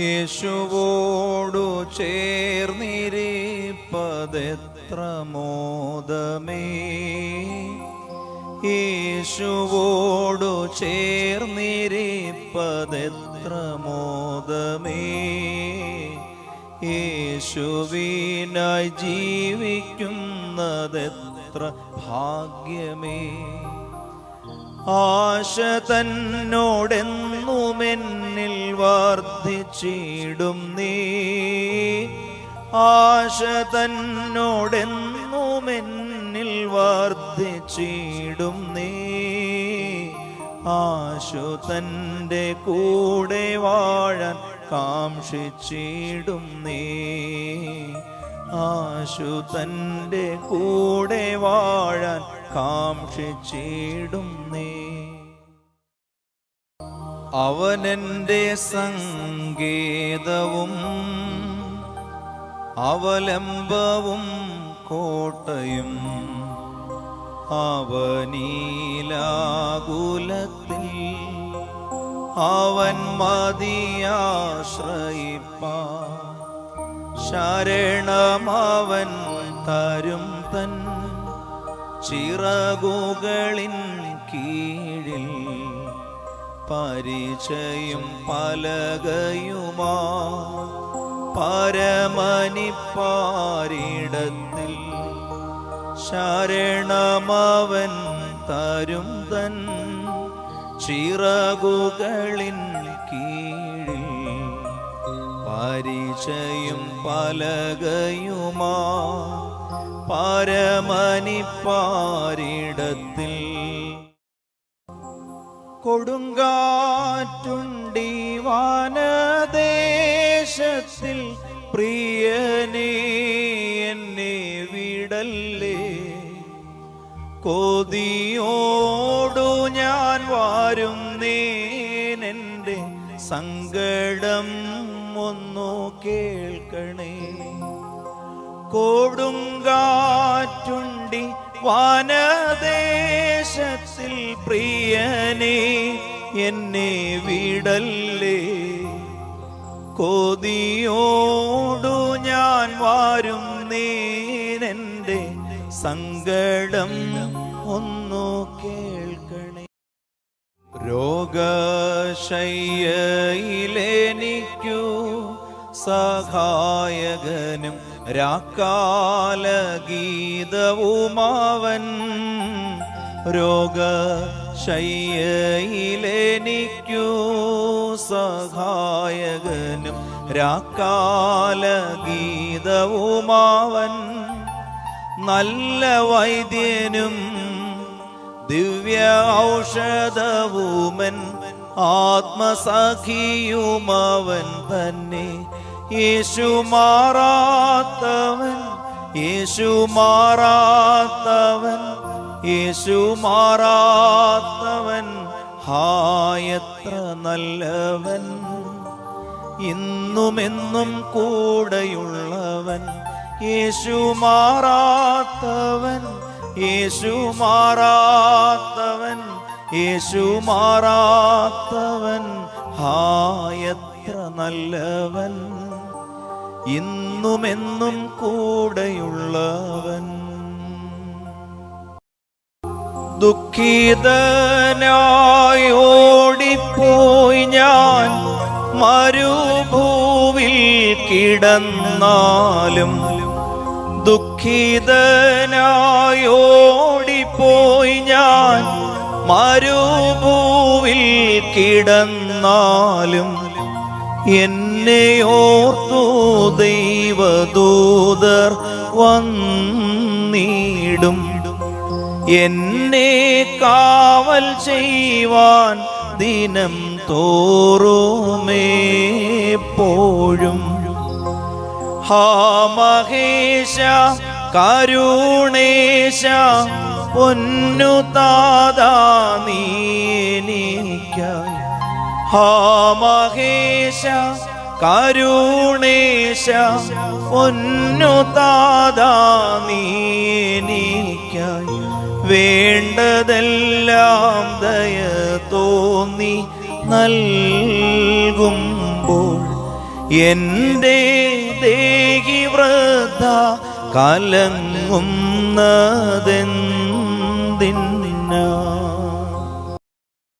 യേശുവോടു ചേർന്നിരിപ്പതെത്ര മോദമേ. യേശുവോടു ചേർന്നിരിപ്പതെത്ര മോദമേ. യേശുവിനായി ജീവിക്കുന്നതെത്ര ഭാഗ്യമേ. ആശ തന്നോടെന്നുമെന്നിൽ വർദ്ധിച്ചിടും നീ. ആശ തന്നോടെന്നുമെന്നിൽ വർദ്ധിച്ചിടും നീ. ആശു തന്റെ കൂടെ വാഴാൻ കാംക്ഷിച്ചിടും നീ. ആശു തന്റെ കൂടെ വാഴാൻ കാക്ഷിച്ചിടും നീ. അവനെന്റെ സങ്കേതവും അവലംബവും കോട്ടയും അവനീലാകുലത്തിൽ അവൻ മതിയാശ്രയിപ്പാ ശരണമവൻ തരും തൻ ചിറകുകളിൻ കീഴിൽ പരിചയം പലകയുമാ. പരമനിപ്പാരിടത്തിൽ ശരണമാവൻ തരും തൻ ചിറകുകളിൻ കീഴിൽ പരിചയം പലകയുമാ. പരമനിപ്പാരിടത്തിൽ കൊടുങ്കാറ്റുണ്ടി വാനദേശത്തിൽ പ്രിയനേ എന്നെ വിടല്ലേ? കൊതിയോടു ഞാൻ വാരും നീനെന്റെ സങ്കടം കേൾക്കണേ. കൊടുങ്കാറ്റുണ്ടി വാനദേശത്തിൽ പ്രിയനെ എന്നെ വിടല്ലേ? കൊതിയോടു ഞാൻ വാരും നേനെന്റെ സങ്കടം ഒന്നു കേൾക്കണേ. രോഗശയ്യയിലെനിക്കു സഹായകനും രാക്കാലഗീതവുമാവൻ. രോഗശയ്യയിലെനിക്കു സഹായകനും രാക്കാലഗീതവുമാവൻ. നല്ല വൈദ്യനും ദിവ്യ ഔഷധവുമൻ ആത്മസഖിയുമവൻ തന്നെ യേശു മാറാത്തവൻ യേശു മാറാത്തവൻ യേശു മാറാത്തവൻ ഹായത്ര നല്ലവൻ. ഇന്നുമെന്നും കൂടെയുള്ളവൻ യേശു മാറാത്തവൻ യേശു മാറാത്തവൻ യേശു മാറാത്തവൻ. ഹായത്ര നല്ലവൻ. ഇന്നുമെന്നും കൂടെയുള്ളവൻ. ദുഃഖിതനായോടിപ്പോയി ഞാൻ മരുഭൂവിൽ കിടന്നാലും ദുഃഖിതനായോടിപ്പോയി ഞാൻ ഞാൻ മരുഭൂവിൽ കിടന്നാലും എന്നെ ഓർത്തു ദൈവദൂതർ വന്നിടും. എന്നെ കാവൽ ചെയ്യുവാൻ ദിനം തോറുമേപ്പോഴും ഹാ മഹേശ കരുണേശ പൊന്നു താതാ നീനിക്കായി ഹാ മഹേശ കരുണേശ പൊന്നു താതാ നീനിക്കായി വേണ്ടതെല്ലാം ദയ തോന്നി നൽകുമ്പോൾ എന്റെ ദേഹി വൃദ്ധ കലങ്ങുന്നതെന്തിനാ